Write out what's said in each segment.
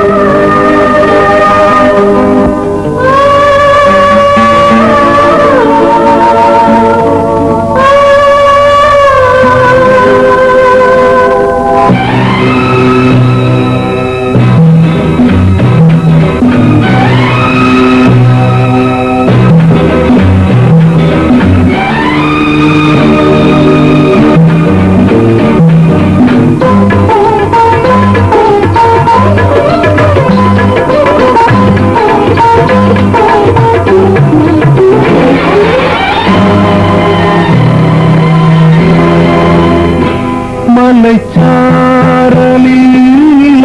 மலைச்சாரலில்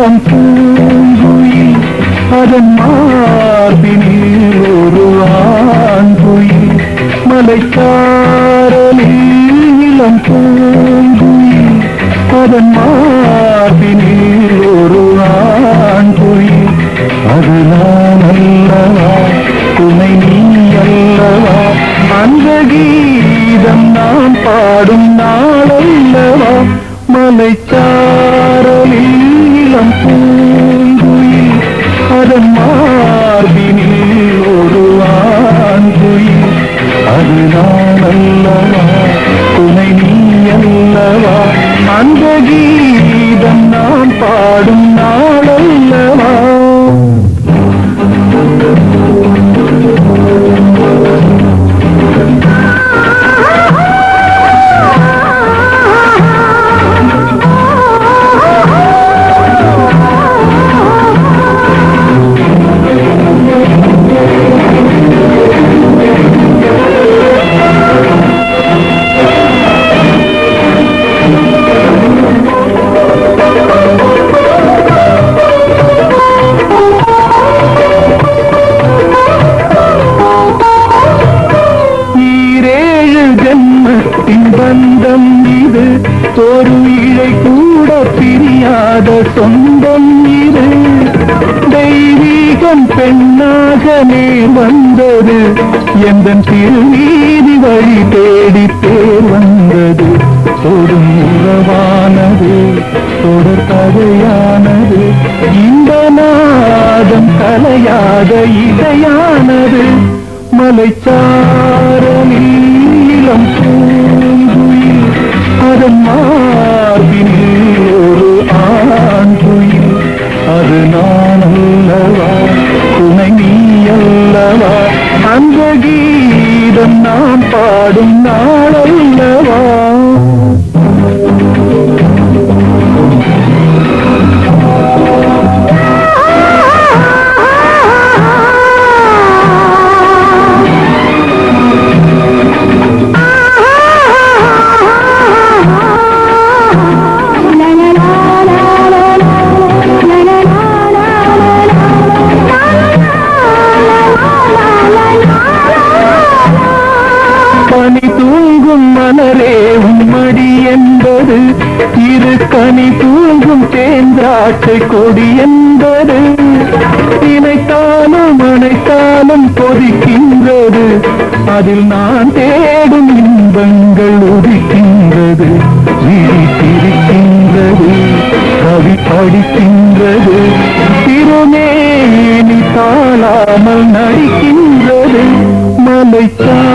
இளம் பூங்குயில் அதன் மார்பினில் ஒரு ஆண்குயில் மலைச்சாரலில் பூங்குயில் அதன் மார்பினில் ஒரு ஆண்குயில் அது நான் அல்லவா துணை நீ அல்லவா அந்த கீதம் நான் பாடும் நாளல்லவா? மலைச்சாரலில் உள்ளம் பூங்குயில் அதன் மார்பினில் ஒரு ஆண்குயில் அது நான் பந்தம் இது. ஒரு இழை கூட பிரியாத சொந்தம் இது. தெய்வீகம் பெண்ணாகவே வந்தது. எந்த திருநீதி வழி தேடி தேர் வந்தது. தொடும் உறவானது தொடர் கதையானது. இந்த நாதம் கலையாத இதையானது மலைச்சாரலில் பூ அதன் மார்பினில் ஒரு ஆண்குயில் அது நான் அல்லவா துணை நீ அல்லவா அந்த கீதம் நான் பாடும் நாளல்லவா பனி தூங்கும் மலரே உம்மடி என்பது. இரு கனி தூங்கும் தேந்தாட்டை கொடி என்பது. நினைத்தாலும் அனைத்தாலும் கொதிக்கின்றது அதில் நான் தேடும் இன்பங்கள் உதிக்கின்றது. விழித்திருக்கின்றது கவி படிக்கின்றது. திருமேனி தாழாமல் நடிக்கின்றது. மலைத்தான்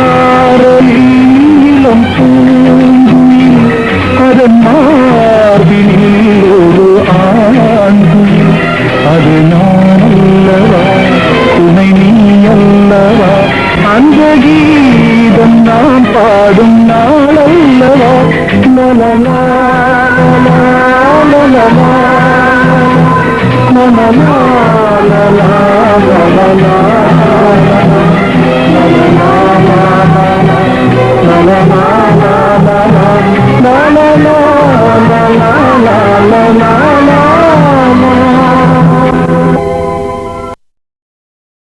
మన